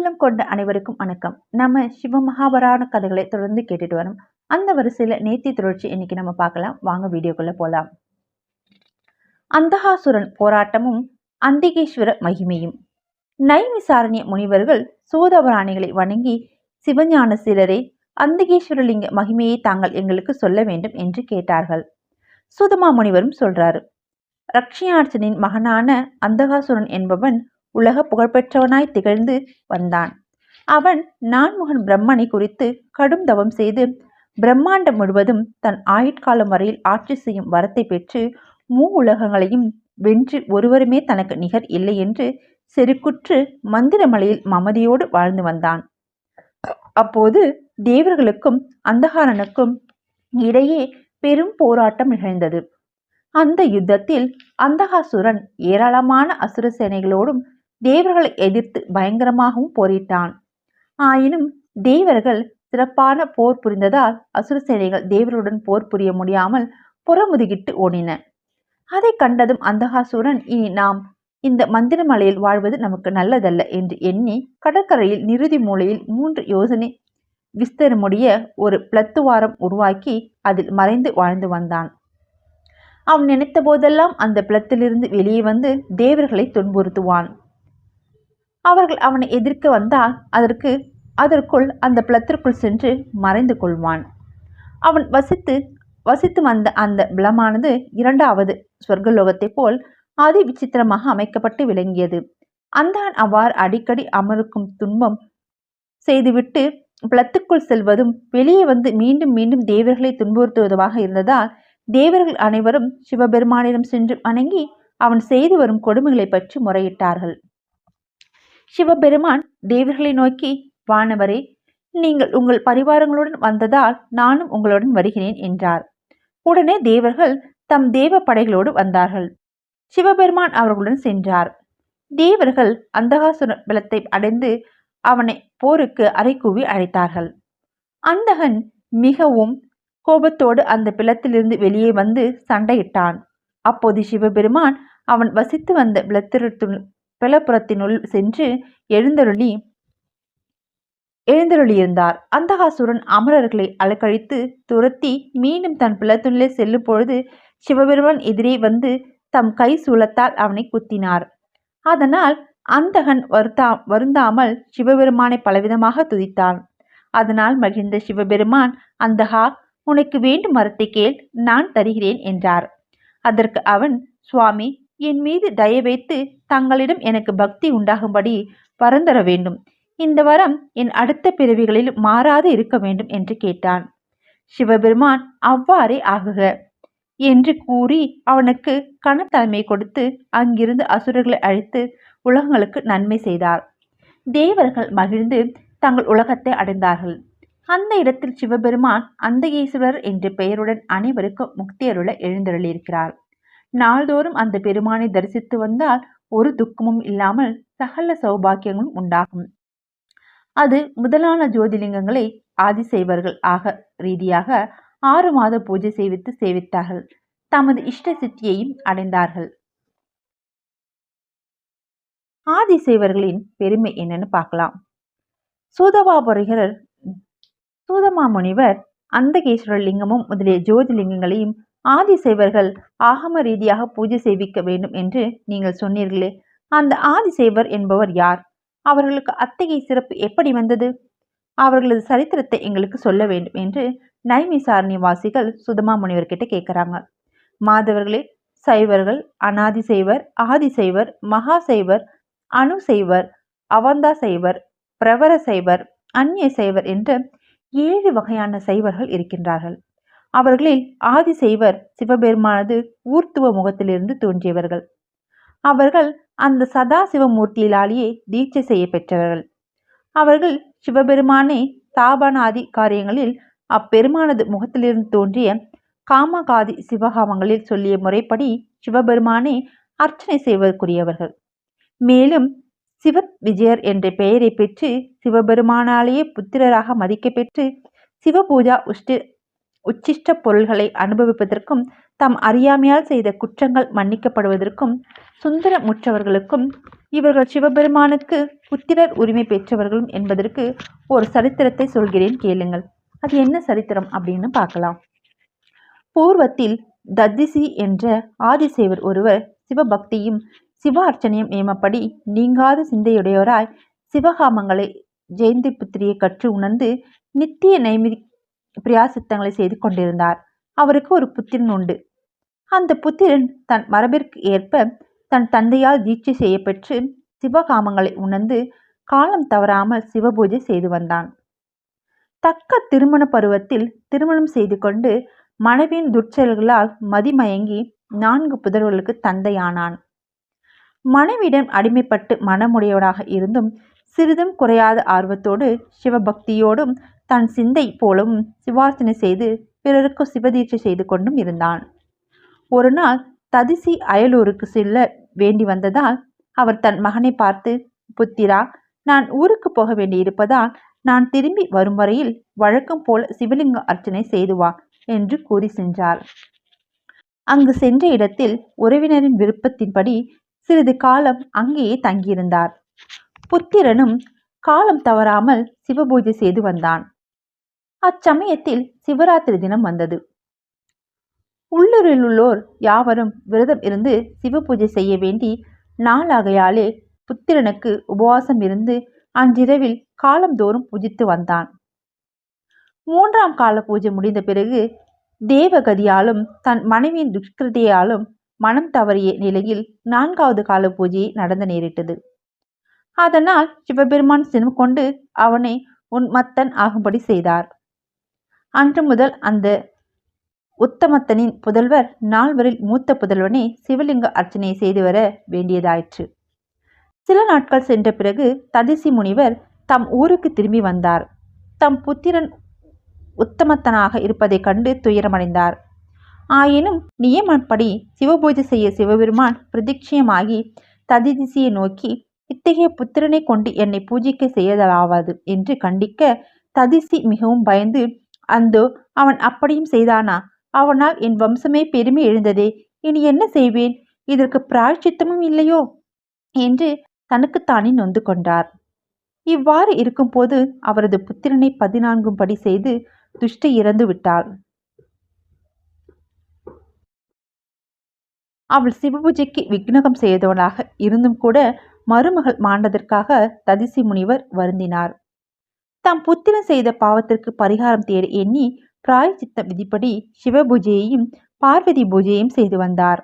உள்ளம் கொண்ட அனைவருக்கும் வணக்கம். நம்ம சிவமகாபரான கதைகளை தொடர்ந்து கேட்டுட்டு வரோம். அந்த வரிசையில நேத்தி தொடர்ச்சி இன்னைக்கு நம்ம பார்க்கலாம். வாங்க வீடியோக்குள்ள போலாம். அந்தகாசுரன் போராட்டமும் அந்திகேஸ்வர மகிமையும். நைமிசாரண்ய முனிவர்கள் சூதபராணிகளை வணங்கி சிவஞான சிலரே அந்தகேஸ்வரலிங்க மகிமையை தாங்கள் எங்களுக்கு சொல்ல வேண்டும் என்று கேட்டார்கள். சுதமா முனிவரும் சொல்றாரு. ரக்ஷியார்ச்சனின் மகனான அந்தகாசுரன் என்பவன் உலக புகழ்பெற்றவனாய் திகழ்ந்து வந்தான். அவன் நான்முகன் பிரம்மனை குறித்து கடும் தவம் செய்து பிரம்மாண்டம் முழுவதும் தன் ஆயுட்காலம் வரையில் ஆட்சி செய்யும் வரத்தை பெற்று மூ உலகங்களையும் வென்று ஒருவருமே தனக்கு நிகர் இல்லை என்று செருக்குற்று மந்திரமலையில் மமதியோடு வாழ்ந்து வந்தான். அப்போது தேவர்களுக்கும் அந்தகாரனுக்கும் இடையே பெரும் போராட்டம் நிகழ்ந்தது. அந்த யுத்தத்தில் அந்தகாசுரன் ஏராளமான அசுர சேனைகளோடும் தேவர்களை எதிர்த்து பயங்கரமாகவும் போரிட்டான். ஆயினும் தேவர்கள் சிறப்பான போர் புரிந்ததால் அசுர சேனைகள் தேவர்களுடன் போர் புரிய முடியாமல் புறமுதுகிட்டு ஓடின. அதை கண்டதும் அந்தகாசுரன் இனி நாம் இந்த மந்திரமலையில் வாழ்வது நமக்கு நல்லதல்ல என்று எண்ணி கடற்கரையில் நிறுதி மூலையில் மூன்று யோசனை விஸ்தரமுடைய ஒரு பிளத்துவாரம் உருவாக்கி அதில் மறைந்து வாழ்ந்து வந்தான். அவன் நினைத்த போதெல்லாம் அந்த பிளத்திலிருந்து வெளியே வந்து தேவர்களை துன்புறுத்துவான். அவர்கள் அவனை எதிர்க்க வந்தால் அதற்கு அதற்குள் அந்த பிளத்திற்குள் சென்று மறைந்து கொள்வான். அவன் வசித்து வசித்து வந்த அந்த பிளமானது இரண்டாவது சொர்க்கலோகத்தைப் போல் அதி விசித்திரமாக அமைக்கப்பட்டு விளங்கியது. அந்தான் அவ்வாறு அடிக்கடி அமருக்கும் துன்பம் செய்துவிட்டு பிளத்துக்குள் செல்வதும் வெளியே வந்து மீண்டும் மீண்டும் தேவர்களை துன்புறுத்துவதுமாக இருந்ததால் தேவர்கள் அனைவரும் சிவபெருமானிடம் சென்று வணங்கி அவன் செய்து வரும் கொடுமைகளை பற்றி முறையிட்டார்கள். சிவபெருமான் தேவர்களை நோக்கி வானவரே நீங்கள் உங்கள் பரிவாரங்களுடன் வந்ததால் நானும் உங்களுடன் வருகிறேன் என்றார். உடனே தேவர்கள் தம் தேவ படைகளோடு வந்தார்கள். சிவபெருமான் அவர்களுடன் சென்றார். தேவர்கள் அந்தகாசுர பலத்தை அடைந்து அவனை போருக்கு அரைக்கூவி அழைத்தார்கள். அந்தகன் மிகவும் கோபத்தோடு அந்த பிளத்திலிருந்து வெளியே வந்து சண்டையிட்டான். அப்போது சிவபெருமான் அவன் வசித்து வந்த பிளத்திரத்துள் பிளப்புறத்தினுள் சென்று எழுந்தருளி எழுந்தருளியிருந்தார். அந்தகாசுரன் அமரர்களை அலக்கழித்து துரத்தி மீண்டும் தன் பிளத்துள்ளே செல்லும் பொழுது சிவபெருமான் எதிரே வந்து தம் கை சூலத்தால் அவனை குத்தினார். அதனால் அந்தகன் வருத்தா வருந்தாமல் சிவபெருமானை பலவிதமாக துதித்தான். அதனால் மகிழ்ந்த சிவபெருமான் அந்தகா உனக்கு வேண்டும் மரத்தை கேள் நான் தருகிறேன் என்றார். அதற்கு அவன் சுவாமி என் மீது தயவைத்து தங்களிடம் எனக்கு பக்தி உண்டாகும்படி வரந்தர வேண்டும். இந்த வரம் என் அடுத்த பிறவிகளில் மாறாது இருக்க வேண்டும் என்று கேட்டான். சிவபெருமான் அவ்வாறே ஆகுக என்று கூறி அவனுக்கு கணத்தலைமை கொடுத்து அங்கிருந்து அசுரர்களை அழைத்து உலகங்களுக்கு நன்மை செய்தார். தேவர்கள் மகிழ்ந்து தங்கள் உலகத்தை அடைந்தார்கள். அந்த இடத்தில் சிவபெருமான் அந்தகேஸ்வரர் என்ற பெயருடன் அனைவருக்கும் முக்தியருள எழுந்தருளியிருக்கிறார். நாள்தோறும் அந்த பெருமானை தரிசித்து வந்தால் ஒரு துக்கமும் இல்லாமல் சகல சௌபாக்கியங்களும் உண்டாகும். அது முதலான ஜோதிலிங்கங்களை ஆதிசைவர்கள் ஆக ரீதியாக ஆறு மாத பூஜை செய்வித்து சேவித்தார்கள். தமது இஷ்ட சித்தியையும் அடைந்தார்கள். ஆதிசைவர்களின் பெருமை என்னன்னு பார்க்கலாம். சூதவாபுரிகர் சூதமா முனிவர் அந்தகேஸ்வரர் லிங்கமும் முதலிய ஜோதிலிங்கங்களையும் ஆதிசைவர்கள் ஆகம ரீதியாக பூஜை செய்விக்க வேண்டும் என்று நீங்கள் சொன்னீர்களே. அந்த ஆதிசைவர் என்பவர் யார்? அவர்களுக்கு அத்தகைய சிறப்பு எப்படி வந்தது? அவர்களது சரித்திரத்தை எங்களுக்கு சொல்ல வேண்டும் என்று நைமிசாரணி வாசிகள் சுதமா முனிவர்கிட்ட கேட்குறாங்க. மாதவர்களே சைவர்கள் அனாதி செய்வர் ஆதி செய்வர் மகா செய்வர் அணு செய்வர் அவந்தா செய்வர் பிரவர செய்வர் அந்நிய செய்வர் என்று ஏழு வகையான சைவர்கள் இருக்கின்றார்கள். அவர்களில் ஆதிசைவர் சிவபெருமானது ஊர்த்துவ முகத்திலிருந்து தோன்றியவர்கள். அவர்கள் அந்த சதா சிவமூர்த்தியிலாலேயே தீட்சை செய்ய பெற்றவர்கள். அவர்கள் சிவபெருமானே தாபனாதி காரியங்களில் அப்பெருமானது முகத்திலிருந்து தோன்றிய காமகாதி சிவகாமங்களில் சொல்லிய முறைப்படி சிவபெருமானே அர்ச்சனை செய்வதற்குரியவர்கள். மேலும் சிவ விஜயர் என்ற பெயரை பெற்று சிவபெருமானாலேயே புத்திரராக மதிக்கப்பெற்று சிவபூஜா உஷ்டி உச்சிஷ்ட பொருள்களை அனுபவிப்பதற்கும் தம் அறியாமையால் செய்த குற்றங்கள் மன்னிக்கப்படுவதற்கும் சுந்தர முற்றவர்களுக்கும் இவர்கள் சிவபெருமானுக்கு புத்திரர் உரிமை பெற்றவர்களும் என்பதற்கு ஒரு சரித்திரத்தை சொல்கிறேன் கேளுங்கள். அது என்ன சரித்திரம் அப்படின்னு பார்க்கலாம். பூர்வத்தில் தத்திசி என்ற ஆதிசேவர் ஒருவர் சிவபக்தியும் சிவ அர்ச்சனையும் நியமப்படி நீங்காத சிந்தையுடையோராய் சிவகாமங்களை ஜெயந்தி புத்திரியை கற்று உணர்ந்து நித்திய நைமி பிரியாசித்தங்களை செய்து கொண்டிருந்தார். அவருக்கு ஒரு புத்திரன் உண்டு. அந்த புத்திரன் தன் மரபிற்கு ஏற்ப தன் தந்தையால் தீட்சை செய்யப்பெற்று சிவகாமங்களை உணர்ந்து காலம் தவறாமல் சிவபூஜை செய்து வந்தான். தக்க திருமண பருவத்தில் திருமணம் செய்து கொண்டு மனைவியின் துர்ச்செயல்களால் மதிமயங்கி நான்கு புதர்களுக்கு தந்தையானான். மனைவியிடம் அடிமைப்பட்டு மனமுடையவராக இருந்தும் சிறிதும் குறையாத ஆர்வத்தோடு சிவபக்தியோடும் தன் சிந்தை போலும் சிவார்ச்சனை செய்து பிறருக்கு சிவதீட்சை செய்து கொண்டும் இருந்தான். ஒரு நாள் ததிசி அயலூருக்கு செல்ல வேண்டி வந்ததால் அவர் தன் மகனை பார்த்து புத்திரா நான் ஊருக்கு போக வேண்டியிருப்பதால் நான் திரும்பி வரும் வரையில் வழக்கம் போல சிவலிங்க அர்ச்சனை செய்து வா என்று கூறி சென்றார் அங்கு சென்ற இடத்தில் உறவினரின் விருப்பத்தின்படி சிறிது காலம் அங்கேயே தங்கியிருந்தார். புத்திரனும் காலம் தவறாமல் சிவபூஜை செய்து வந்தான். அச்சமயத்தில் சிவராத்திரி தினம் வந்தது. உள்ளூரில் உள்ளோர் யாவரும் விரதம் இருந்து சிவபூஜை செய்ய வேண்டி நாளாகையாலே புத்திரனுக்கு உபவாசம் இருந்து அன்றிரவில் காலந்தோறும் பூஜித்து வந்தான். மூன்றாம் கால பூஜை முடிந்த பிறகு தேவகதியாலும் தன் மனைவியின் துஷ்கிருதியாலும் மனம் தவறிய நிலையில் நான்காவது கால பூஜையை நடந்து நேரிட்டது. அதனால் சிவபெருமான் சினம் கொண்டு அவனை உன்மத்தன் ஆகும்படி செய்தார். அன்று முதல் அந்த உத்தமத்தனின் புதல்வர் நால்வரில் மூத்த புதல்வனே சிவலிங்க அர்ச்சனை செய்து வர வேண்டியதாயிற்று. சில நாட்கள் சென்ற பிறகு ததிசி முனிவர் தம் ஊருக்கு திரும்பி வந்தார். தம் புத்திரன் உத்தமத்தனாக இருப்பதைக் கண்டு துயரமடைந்தார். ஆயினும் நியமப்படி சிவபூஜை செய்ய சிவபெருமான் பிரதிக்ஷயமாகி ததிதிசியை நோக்கி இத்தகைய புத்திரனை கொண்டு என்னை பூஜைக்க செய்யதலாவது என்று கண்டிக்க ததிசி மிகவும் பயந்து அந்தோ அவன் அப்படியும் செய்தானா? அவனால் என் வம்சமே பெருமை எழுந்ததே. இனி என்ன செய்வேன்? இதற்கு பிராய்ச்சித்தமும் இல்லையோ? என்று தனக்குத்தானே நொந்து கொண்டார். இவ்வாறு இருக்கும்போது அவரது புத்திரனை பதினான்கும் படி செய்து துஷ்டி இறந்து விட்டாள். அவள் சிவபூஜைக்கு விக்னகம் செய்தவனாக இருந்தும் கூட மருமகள் மாண்டதற்காக ததிசி முனிவர் வருந்தினார். தாம் புத்திரன் செய்த பாவத்திற்கு பரிகாரம் தேட எண்ணி பிராயச்சித்த விதிப்படி சிவபூஜையையும் பார்வதி பூஜையையும் செய்து வந்தார்.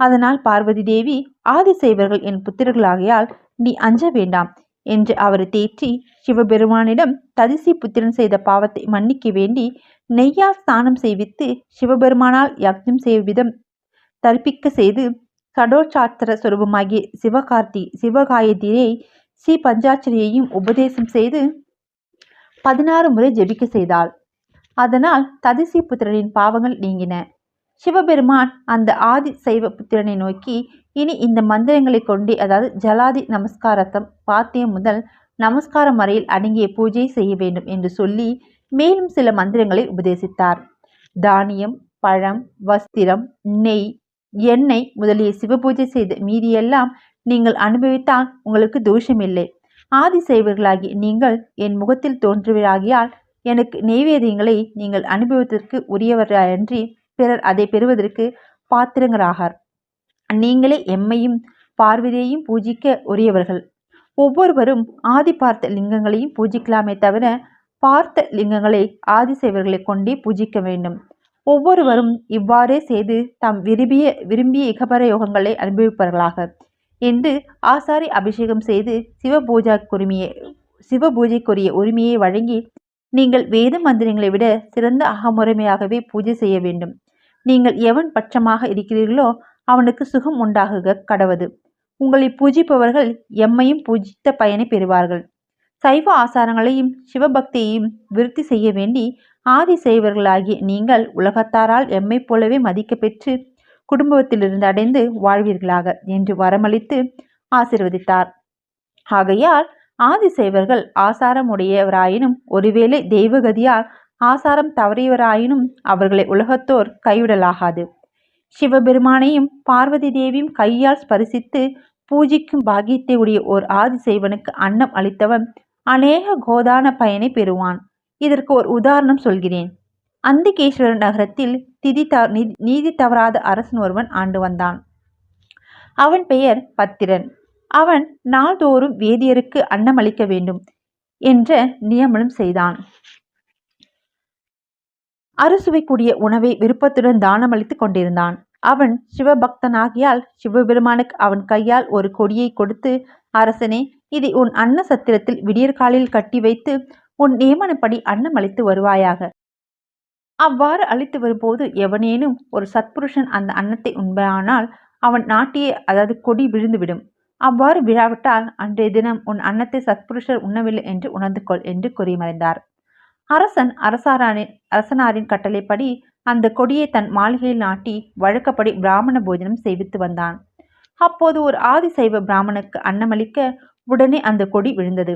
அதனால் பார்வதி தேவி ஆதிசைவர்கள் என் புத்திரர்களாகையால் நீ அஞ்ச வேண்டாம் என்று அவரை தேற்றி சிவபெருமானிடம் ததிசி புத்திரன் செய்த பாவத்தை மன்னிக்க வேண்டி நெய்யால் ஸ்நானம் செய்வித்து சிவபெருமானால் யக்ஞம் செய்விதம் தர்ப்பிக்க செய்து கடோச்சாத்திர சுரூபமாகிய சிவகார்த்தி சிவகாயத்திரை ஸ்ரீ பஞ்சாட்சரியையும் உபதேசம் செய்து பதினாறு முறை ஜெபிக்க செய்தாள். அதனால் ததிசி புத்திரனின் பாவங்கள் நீங்கின. சிவபெருமான் அந்த ஆதி சைவ புத்திரனை நோக்கி இனி இந்த மந்திரங்களை கொண்டு அதாவது ஜலாதி நமஸ்காரத்தம் பாத்தியம் முதல் நமஸ்காரம் வரையில் அடங்கிய பூஜை செய்ய வேண்டும் என்று சொல்லி மேலும் சில மந்திரங்களை உபதேசித்தார். தானியம் பழம் வஸ்திரம் நெய் எண்ணெய் முதலிய சிவபூஜை செய்த மீதியெல்லாம் நீங்கள் அனுபவித்தால் உங்களுக்கு தோஷமில்லை. ஆதி நீங்கள் என் முகத்தில் தோன்றுவராகியால் எனக்கு நெய்வேதியங்களை நீங்கள் அனுபவத்திற்கு உரியவராயன்றி பிறர் அதை பெறுவதற்கு பாத்திரங்களாகார். நீங்களே எம்மையும் பார்வதியையும் பூஜிக்க உரியவர்கள். ஒவ்வொருவரும் ஆதி பார்த்த லிங்கங்களையும் பூஜிக்கலாமே தவிர பார்த்த லிங்கங்களை ஆதி செய்வர்களை கொண்டே பூஜிக்க வேண்டும். ஒவ்வொருவரும் இவ்வாறே செய்து தாம் விரும்பிய விரும்பிய இகபர யோகங்களை அனுபவிப்பார்களாக என்று ஆசாரி அபிஷேகம் செய்து சிவபூஜாக்குரிமையை சிவபூஜைக்குரிய உரிமையை வழங்கி நீங்கள் வேத மந்திரங்களை விட சிறந்த அகமுறைமையாகவே பூஜை செய்ய வேண்டும். நீங்கள் எவன் பட்சமாக இருக்கிறீர்களோ அவனுக்கு சுகம் உண்டாகுக கடவது. உங்களை பூஜிப்பவர்கள் எம்மையும் பூஜித்த பயனை பெறுவார்கள். சைவ ஆசாரங்களையும் சிவபக்தியையும் விருத்தி செய்ய வேண்டி ஆதி செய்வர்களாகிய நீங்கள் உலகத்தாரால் எம்மை போலவே மதிக்க பெற்று குடும்பத்திலிருந்து அடைந்து வாழ்வீர்களாக என்று வரமளித்து ஆசிர்வதித்தார். ஆகையால் ஆதிசைவர்கள் ஆசாரமுடையவராயினும் ஒருவேளை தெய்வகதியால் ஆசாரம் தவறியவராயினும் அவர்களை உலகத்தோர் கைவிடலாகாது. சிவபெருமானையும் பார்வதி தேவியும் கையால் ஸ்பரிசித்து பூஜிக்கும் பாகியத்தை உடைய ஓர் ஆதிசைவனுக்கு அன்னம் அளித்தவன் அநேக கோதான பயனை பெறுவான். இதற்கு ஒரு உதாரணம் சொல்கிறேன். அந்திகேஸ்வரர் நகரத்தில் திதி த நீதி- நீதி தவறாத அரசன் ஒருவன் ஆண்டு வந்தான். அவன் பெயர் பத்திரன். அவன் நாள்தோறும் வேதியருக்கு அன்னமளிக்க வேண்டும் என்ற நியமனம் செய்தான். அறுசுவைக்கூடிய உணவை விருப்பத்துடன் தானமளித்து கொண்டிருந்தான். அவன் சிவபக்தனாகியால் சிவபெருமானுக்கு அவன் கையால் ஒரு கொடியை கொடுத்து அரசனே இதை உன் அன்ன சத்திரத்தில் விடியற்காலில் கட்டி வைத்து உன் நியமனப்படி அன்னமளித்து வருவாயாக. அவ்வாறு அழித்து வரும்போது எவனேனும் ஒரு சத்புருஷன் அந்த அன்னத்தை உண்பானால் அவன் நாட்டியே அதாவது கொடி விழுந்துவிடும். அவ்வாறு விழாவிட்டால் அன்றைய தினம் உன் அன்னத்தை சத்புருஷர் உண்ணவில்லை என்று உணர்ந்து கொள் என்று கூறி மறைந்தார் அரசன் அரசாரானின் அரசனாரின் கட்டளைப்படி அந்த கொடியை தன் மாளிகையில் நாட்டி வழக்கப்படி பிராமண போஜனம் செய்வித்து வந்தான். அப்போது ஒரு ஆதிசைவ பிராமணுக்கு அன்னமளிக்க உடனே அந்த கொடி விழுந்தது.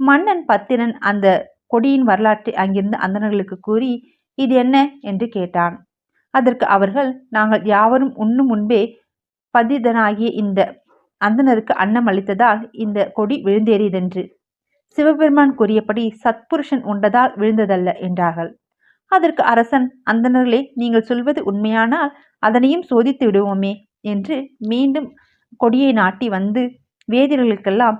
மன்னன் பத்திரன் அந்த கொடியின் வரலாற்றை அங்கிருந்த அந்தணர்களுக்கு கூறி இது என்ன? என்று கேட்டான். அதற்கு அவர்கள் நாங்கள் யாவரும் உண்ணும் முன்பே பதிதனாகிய இந்த அந்தனருக்கு அன்னம் அளித்ததால் இந்த கொடி விழுந்தேறியதென்று. சிவபெருமான் கூறியபடி சத்புருஷன் உண்டதால் விழுந்ததல்ல என்றார்கள். அதற்கு அரசன் அந்தனர்களே நீங்கள் சொல்வது உண்மையானால் அதனையும் சோதித்து விடுவோமே என்று மீண்டும் கொடியை நாட்டி வந்து வேதியர்களுக்கெல்லாம்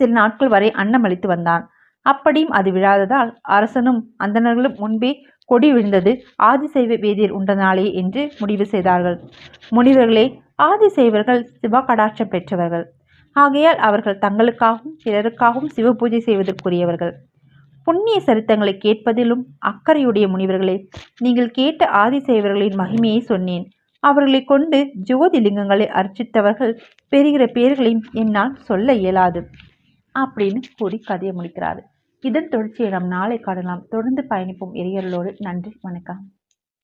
சில நாட்கள் வரை அன்னம் அளித்து வந்தான். அப்படியும் அது விழாததால் அரசனும் அந்தணர்களும் முன்பே கொடி விழுந்தது. ஆதிசைவ வேதியர் உண்ட நாளே என்று முடிவு செய்தார்கள். முனிவர்களே ஆதிசைவர்கள் சிவகடாட்சம் பெற்றவர்கள். ஆகையால் அவர்கள் தங்களுக்காகவும் பிறருக்காகவும் சிவ பூஜை செய்வதற்குரியவர்கள். புண்ணிய சரித்தங்களை கேட்பதிலும் அக்கறையுடைய முனிவர்களே நீங்கள் கேட்ட ஆதிசைவர்களின் மகிமையை சொன்னேன். அவர்களை கொண்டு ஜோதிலிங்கங்களை அர்ச்சித்தவர்கள் பெறுகிற பேர்களையும் என்னால் சொல்ல இயலாது. அப்படின்னு கூறி கதையை முடிக்கிறார். இதன் தொடர்ச்சியை நாம் நாளை காணலாம். தொடர்ந்து பயணிப்போம். எரியர்களோடு நன்றி. வணக்கம்.